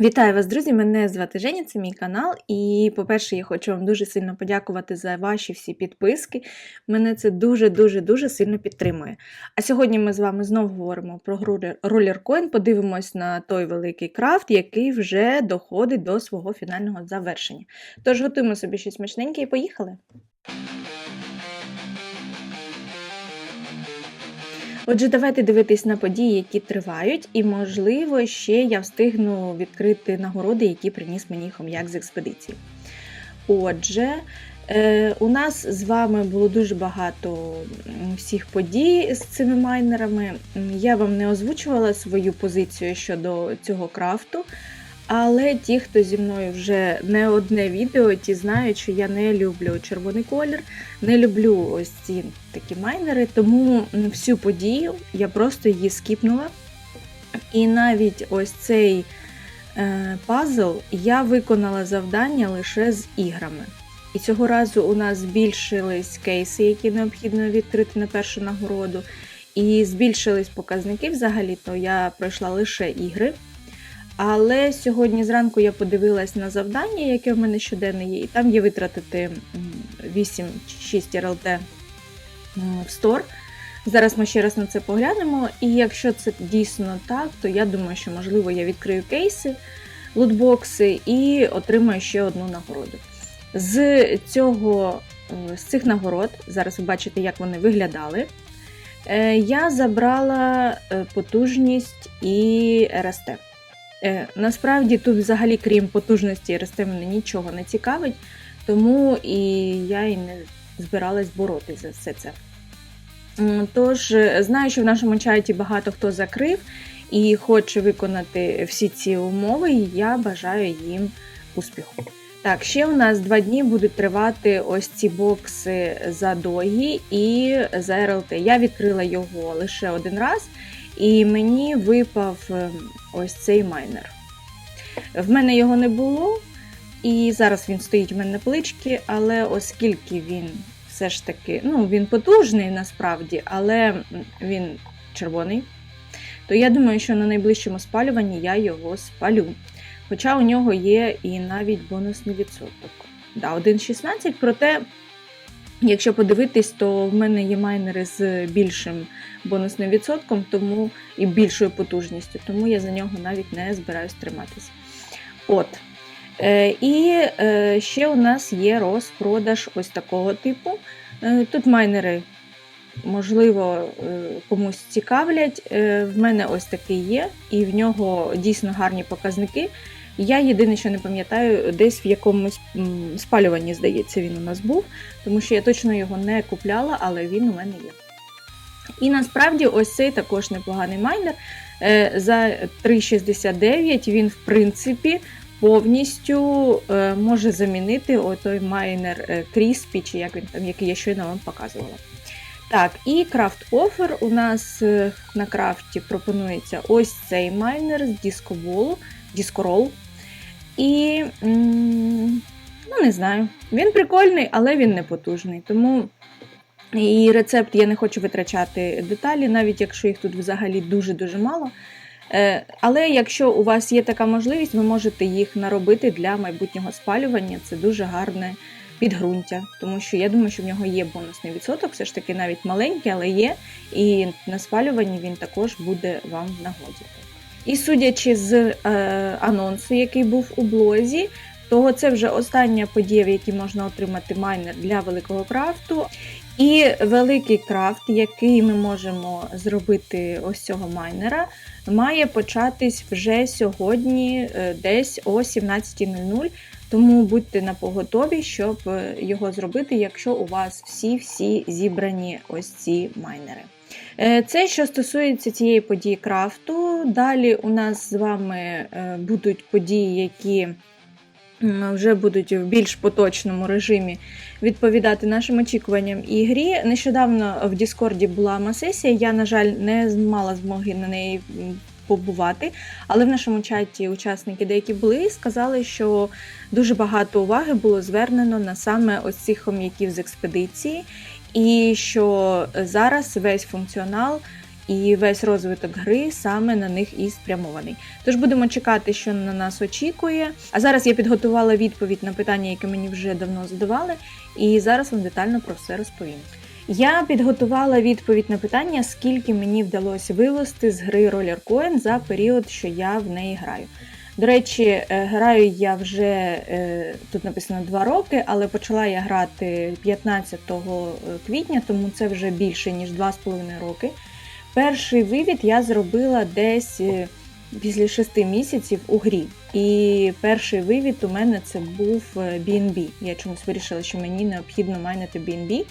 Вітаю вас, друзі! Мене звати Женя, це мій канал. І, по-перше, я хочу вам дуже сильно подякувати за ваші всі підписки. Мене це дуже-дуже дуже сильно підтримує. А сьогодні ми з вами знову говоримо про Rollercoin, подивимось на той великий крафт, який вже доходить до свого фінального завершення. Тож готуємо собі щось смачненьке і поїхали! Отже, давайте дивитись на події, які тривають, і, можливо, ще я встигну відкрити нагороди, які приніс мені хом'як з експедиції. Отже, е, у нас з вами було дуже багато всіх подій з цими майнерами. Я вам не озвучувала свою позицію щодо цього крафту. Але ті, хто зі мною вже не одне відео, ті знають, що я не люблю червоний колір, не люблю ось ці такі майнери, тому всю подію я просто її скіпнула. І навіть ось цей е, пазл я виконала завдання лише з іграми. І цього разу у нас збільшились кейси, які необхідно відкрити на першу нагороду. І збільшились показники взагалі-то я пройшла лише ігри. Але сьогодні зранку я подивилась на завдання, яке в мене щоденне є, і там є витратити 8 чи 6 РЛТ в стор. Зараз ми ще раз на це поглянемо. І якщо це дійсно так, то я думаю, що можливо я відкрию кейси, лутбокси і отримаю ще одну нагороду. З цього, з цих нагород, зараз ви бачите, як вони виглядали. Е, я забрала е, потужність і РСТ. Е, насправді тут взагалі, крім потужності РСТ, мене нічого не цікавить, тому і я і не збиралась боротися за все це. Тож, знаю, що в нашому чаті багато хто закрив і хоче виконати всі ці умови, і я бажаю їм успіху. Так, ще у нас два дні будуть тривати ось ці бокси за догі і за РЛТ. Я відкрила його лише один раз, і мені випав ем, ось цей майнер. В мене його не було, і зараз він стоїть у мене на пличці, але оскільки він все ж таки, ну, він потужний насправді, але він червоний, то я думаю, що на найближчому спалюванні я його спалю. Хоча у нього є і навіть бонусний відсоток. Да, 1,16, проте Якщо подивитись, то в мене є майнери з більшим бонусним відсотком тому і більшою потужністю, тому я за нього навіть не збираюсь триматись. От. Е, І е, ще у нас є розпродаж ось такого типу. Е, Тут майнери, можливо, е, комусь цікавлять. Е, В мене ось такий є, і в нього дійсно гарні показники. Я єдине, що не пам'ятаю, десь в якомусь спалюванні, здається, він у нас був, тому що я точно його не купляла, але він у мене є. І насправді ось цей також непоганий майнер. Е, за 3,69 він, в принципі, повністю е, може замінити той майнер Кріспі, чи як він там, який я щойно вам показувала. Так, і крафт офер у нас е, на крафті пропонується ось цей майнер з дискоболу, дискорол. І, ну, не знаю, він прикольний, але він не потужний. Тому і рецепт я не хочу витрачати деталі, навіть якщо їх тут взагалі дуже-дуже мало. Е, але якщо у вас є така можливість, ви можете їх наробити для майбутнього спалювання. Це дуже гарне підґрунтя, тому що я думаю, що в нього є бонусний відсоток, все ж таки навіть маленький, але є. І на спалюванні він також буде вам в нагоді. І судячи з е, анонсу, який був у блозі, то це вже остання подія, в якій можна отримати майнер для великого крафту. І великий крафт, який ми можемо зробити ось цього майнера, має початись вже сьогодні, е, десь о 17.00. Тому будьте на поготові, щоб е, його зробити, якщо у вас всі-всі зібрані ось ці майнери. Е, це що стосується цієї події крафту. Далі у нас з вами е, будуть події, які вже будуть в більш поточному режимі відповідати нашим очікуванням і грі. Нещодавно в Діскорді була масесія, я, на жаль, не мала змоги на неї побувати, але в нашому чаті учасники деякі були сказали, що дуже багато уваги було звернено на саме ось цих хом'яків з експедиції. І що зараз весь функціонал і весь розвиток гри саме на них і спрямований. Тож будемо чекати, що на нас очікує. А зараз я підготувала відповідь на питання, яке мені вже давно задавали, і зараз вам детально про все розповім. Я підготувала відповідь на питання, скільки мені вдалося вивести з гри Roller Coin за період, що я в неї граю. До речі, е, граю я вже е, тут написано 2 роки, але почала я грати 15 квітня, тому це вже більше ніж 2,5 роки. Перший вивід я зробила десь е, після 6 місяців у грі. І перший вивід у мене це був BNB. Я чомусь вирішила, що мені необхідно майнити BNB.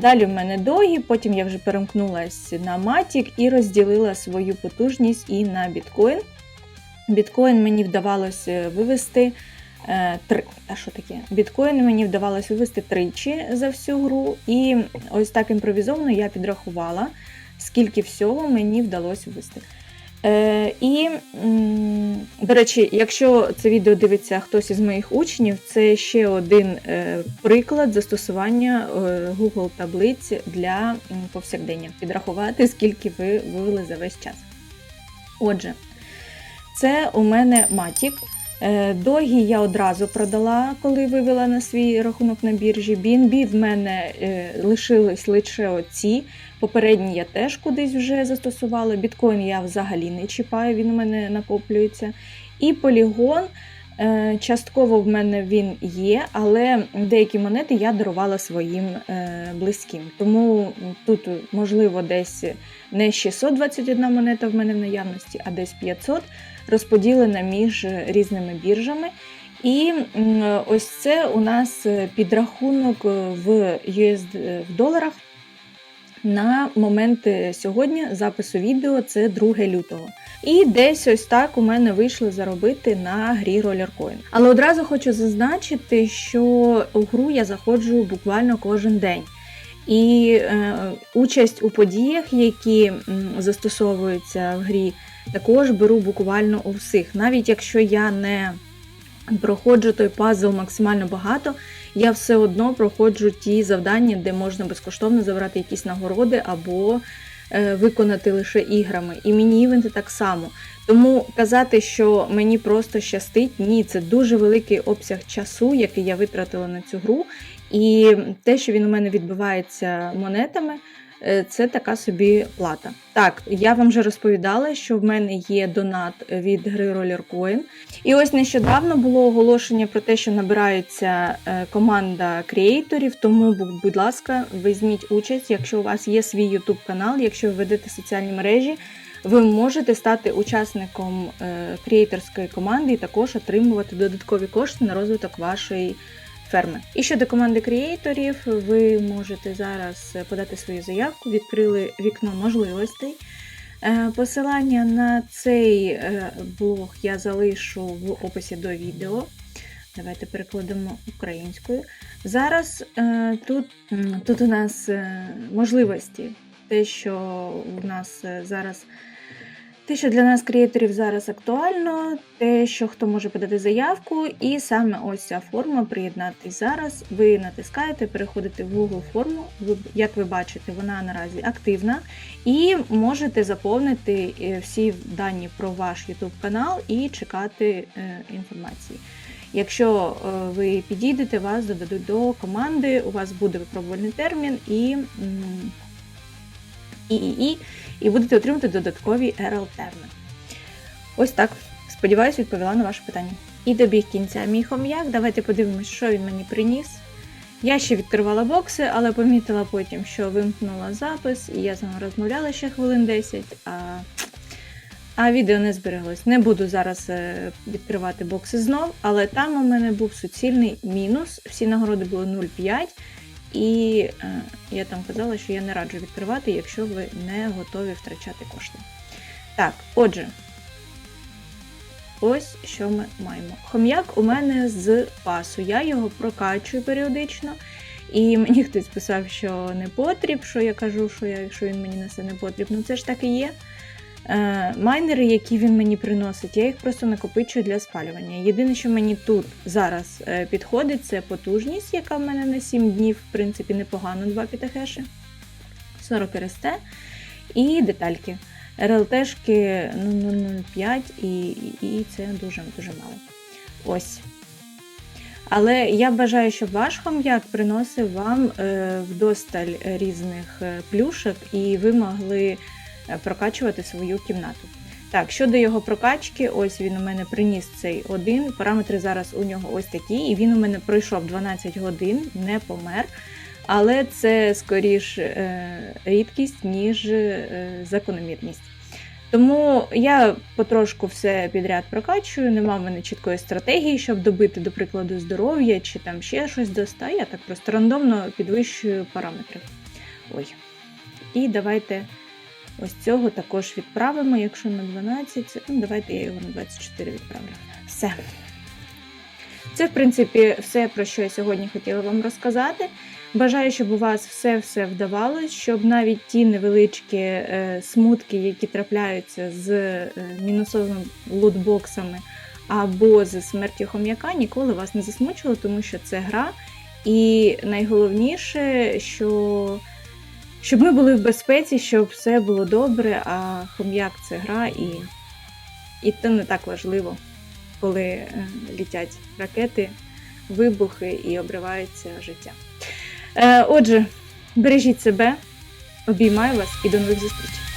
Далі в мене догі, потім я вже перемкнулася на Matic і розділила свою потужність і на біткоін. Біткоін мені вдавалося вивести. е, Три, а що таке? Біткоін мені вдавалося вивести тричі за всю гру, і ось так імпровізовано я підрахувала, скільки всього мені вдалося вивести. Е, і, до речі, якщо це відео дивиться хтось із моїх учнів, це ще один е, приклад застосування е, Google таблиць для повсякдення. Підрахувати, скільки ви вивели за весь час. Отже, це у мене Matic. Е, Догі я одразу продала, коли вивела на свій рахунок на біржі. BNB в мене е, лишились лише оці. Попередні я теж кудись вже застосувала. Біткоін я взагалі не чіпаю, він у мене накоплюється. І полігон. е, Частково в мене він є, але деякі монети я дарувала своїм близьким. Тому тут, можливо, десь не 621 монета в мене в наявності, а десь 500 розподілена між різними біржами. І ось це у нас підрахунок в USD в доларах на момент сьогодні запису відео це 2 лютого. І десь ось так у мене вийшло заробити на грі Roller Coin. Але одразу хочу зазначити, що у гру я заходжу буквально кожен день. І е, участь у подіях, які застосовуються в грі, також беру буквально у всіх. Навіть якщо я не проходжу той пазл максимально багато, я все одно проходжу ті завдання, де можна безкоштовно забрати якісь нагороди або виконати лише іграми. І міні-івенти так само. Тому казати, що мені просто щастить, ні, це дуже великий обсяг часу, який я витратила на цю гру. І те, що він у мене відбивається монетами, е, це така собі плата. Так, я вам вже розповідала, що в мене є донат від гри Roller Coin. І ось нещодавно було оголошення про те, що набирається е, команда креаторів. Тому, будь ласка, візьміть участь, якщо у вас є свій YouTube канал, якщо ви ведете соціальні мережі. Ви можете стати учасником е, креаторської команди і також отримувати додаткові кошти на розвиток вашої ферми. І щодо команди креаторів, ви можете зараз подати свою заявку, відкрили вікно можливостей. Е, Посилання на цей е, блог я залишу в описі до відео. Давайте перекладемо українською. Зараз е, тут, тут у нас е, можливості, те, що у нас е, зараз. Те, що для нас, креаторів, зараз актуально, те, що хто може подати заявку, і саме ось ця форма приєднатись зараз. Ви натискаєте, переходите в Google форму. Як ви бачите, вона наразі активна, і можете заповнити е, всі дані про ваш YouTube канал і чекати е, інформації. Якщо е, ви підійдете, вас додадуть до команди, у вас буде випробувальний термін і, і, і, і, і будете отримати додаткові RL термін. Ось так. Сподіваюсь, відповіла на ваше питання. І добіг кінця мій хом'як. Давайте подивимось, що він мені приніс. Я ще відкривала бокси, але помітила потім, що вимкнула запис, і я з вами розмовляла ще хвилин 10, а, а відео не збереглось. Не буду зараз е, відкривати бокси знов, але там у мене був суцільний мінус. Всі нагороди були 0,5. І е, я там казала, що я не раджу відкривати, якщо ви не готові втрачати кошти. Так, отже, ось що ми маємо. Хом'як у мене з пасу. Я його прокачую періодично. І мені хтось писав, що не потріб, що я кажу, що, я, що він мені несе не потріб. Ну це ж так і є. Е, майнери, які він мені приносить, я їх просто накопичую для спалювання. Єдине, що мені тут зараз е, підходить, це потужність, яка в мене на 7 днів, в принципі, непогано 2 пітахеші, 40 РСТ. І детальки. РЛТшки ну, 005 і, і це дуже дуже мало. Ось. Але я бажаю, щоб ваш хом'як приносив вам е, вдосталь різних плюшок, і ви могли прокачувати свою кімнату. Так, щодо його прокачки, ось він у мене приніс цей один. Параметри зараз у нього ось такі, і він у мене пройшов 12 годин, не помер. Але це скоріш е, рідкість, ніж е, закономірність. Тому я потрошку все підряд прокачую, нема в мене чіткої стратегії, щоб добити, до прикладу, здоров'я чи там ще щось до 100. Я так просто рандомно підвищую параметри. Ой. І давайте ось цього також відправимо. Якщо на 12, ну давайте я його на 24 відправлю. Все. Це, в принципі, все, про що я сьогодні хотіла вам розказати. Бажаю, щоб у вас все-все вдавалось, щоб навіть ті невеличкі е, смутки, які трапляються з е, мінусовими лутбоксами або з смертю хом'яка, ніколи вас не засмучували, тому що це гра. І найголовніше, що щоб ми були в безпеці, щоб все було добре, а хом'як це гра, і, і це не так важливо, коли е, літять ракети, вибухи і обривається життя. Е, Отже, бережіть себе, обіймаю вас і до нових зустрічей.